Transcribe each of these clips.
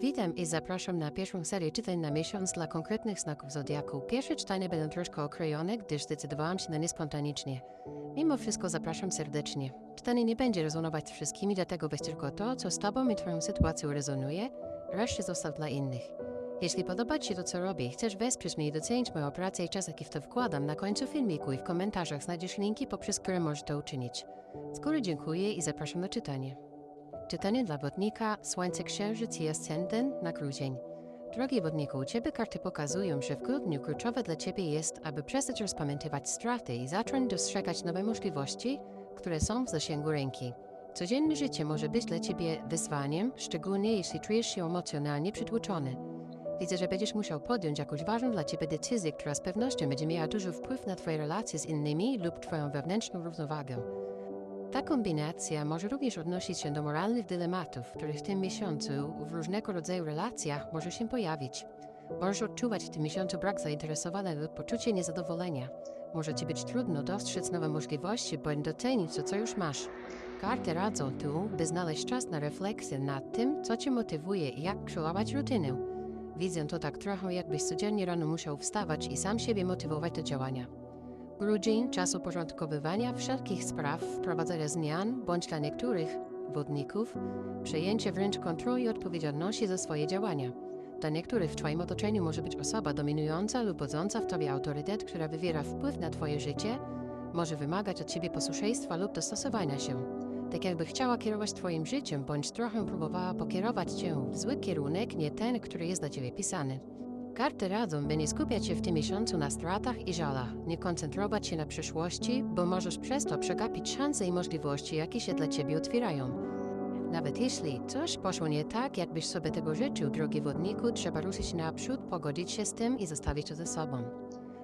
Witam i zapraszam na pierwszą serię czytań na miesiąc dla konkretnych znaków zodiaku. Pierwsze czytania będą troszkę okrojone, gdyż zdecydowałam się na nie spontanicznie. Mimo wszystko zapraszam serdecznie. Czytanie nie będzie rezonować wszystkimi, dlatego weź tylko to, co z Tobą i Twoją sytuacją rezonuje, resztę zostaw dla innych. Jeśli podoba Ci to, co robię chcesz wesprzeć mnie i docenić moją pracę i czas, jaki w to wkładam, na końcu filmiku i w komentarzach znajdziesz linki, poprzez które możesz to uczynić. Z góry dziękuję i zapraszam na czytanie. Czytanie dla wodnika, słońce, księżyc i ascendent na grudzień. Drogi wodniku, Ciebie karty pokazują, że w grudniu kluczowe dla Ciebie jest, aby przestać rozpamiętywać straty i zacząć dostrzegać nowe możliwości, które są w zasięgu ręki. Codzienne życie może być dla Ciebie wyzwaniem, szczególnie jeśli czujesz się emocjonalnie przytłoczony. Widzę, że będziesz musiał podjąć jakąś ważną dla Ciebie decyzję, która z pewnością będzie miała duży wpływ na Twoje relacje z innymi lub Twoją wewnętrzną równowagę. Ta kombinacja może również odnosić się do moralnych dylematów, które w tym miesiącu w różnego rodzaju relacjach może się pojawić. Możesz odczuwać w tym miesiącu brak zainteresowania lub poczucie niezadowolenia. Może ci być trudno dostrzec nowe możliwości bądź docenić to, co już masz. Karty radzą tu, by znaleźć czas na refleksję nad tym, co cię motywuje i jak przełamać rutynę. Widzę to tak trochę, jakbyś codziennie rano musiał wstawać i sam siebie motywować do działania. Grudzień czas uporządkowywania wszelkich spraw, wprowadzania zmian, bądź dla niektórych wodników przejęcie wręcz kontroli i odpowiedzialności za swoje działania. Dla niektórych w Twoim otoczeniu może być osoba dominująca lub wodząca w Tobie autorytet, która wywiera wpływ na Twoje życie, może wymagać od Ciebie posłuszeństwa lub dostosowania się. Tak jakby chciała kierować Twoim życiem, bądź trochę próbowała pokierować Cię w zły kierunek, nie ten, który jest dla Ciebie pisany. Karty radzą, by nie skupiać się w tym miesiącu na stratach i żalach, nie koncentrować się na przyszłości, bo możesz przez to przegapić szanse i możliwości, jakie się dla Ciebie otwierają. Nawet jeśli coś poszło nie tak, jakbyś sobie tego życzył, drogi wodniku, trzeba ruszyć naprzód, pogodzić się z tym i zostawić to ze sobą.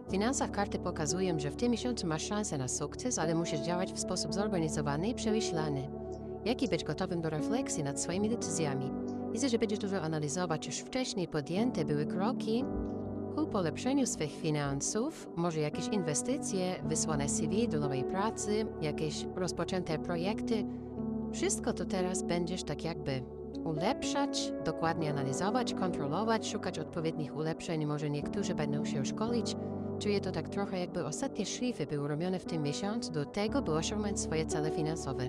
W finansach karty pokazują, że w tym miesiącu masz szansę na sukces, ale musisz działać w sposób zorganizowany i przemyślany. Jak i być gotowym do refleksji nad swoimi decyzjami. Widzę, że będziesz dużo analizować już wcześniej podjęte były kroki ku polepszeniu swych finansów, może jakieś inwestycje, wysłane CV do nowej pracy, jakieś rozpoczęte projekty. Wszystko to teraz będziesz tak jakby ulepszać, dokładnie analizować, kontrolować, szukać odpowiednich ulepszeń. Może niektórzy będą się szkolić. Czuję to tak trochę, jakby ostatnie szlify były robione w tym miesiącu do tego, by osiągnąć swoje cele finansowe.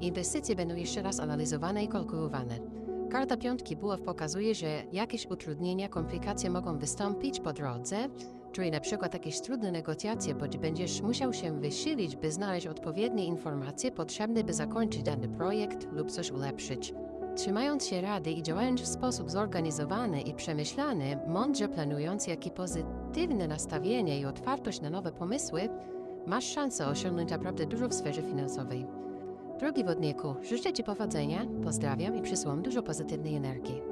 Inwestycje będą jeszcze raz analizowane i kalkulowane. Karta piątki buław pokazuje, że jakieś utrudnienia, komplikacje mogą wystąpić po drodze, czyli na przykład jakieś trudne negocjacje, bądź będziesz musiał się wysilić, by znaleźć odpowiednie informacje potrzebne, by zakończyć dany projekt lub coś ulepszyć. Trzymając się rady i działając w sposób zorganizowany i przemyślany, mądrze planując, jak i pozytywne nastawienie i otwartość na nowe pomysły, masz szansę osiągnąć naprawdę dużo w sferze finansowej. Drogi wodniku, życzę Ci powodzenia, pozdrawiam i przysyłam dużo pozytywnej energii.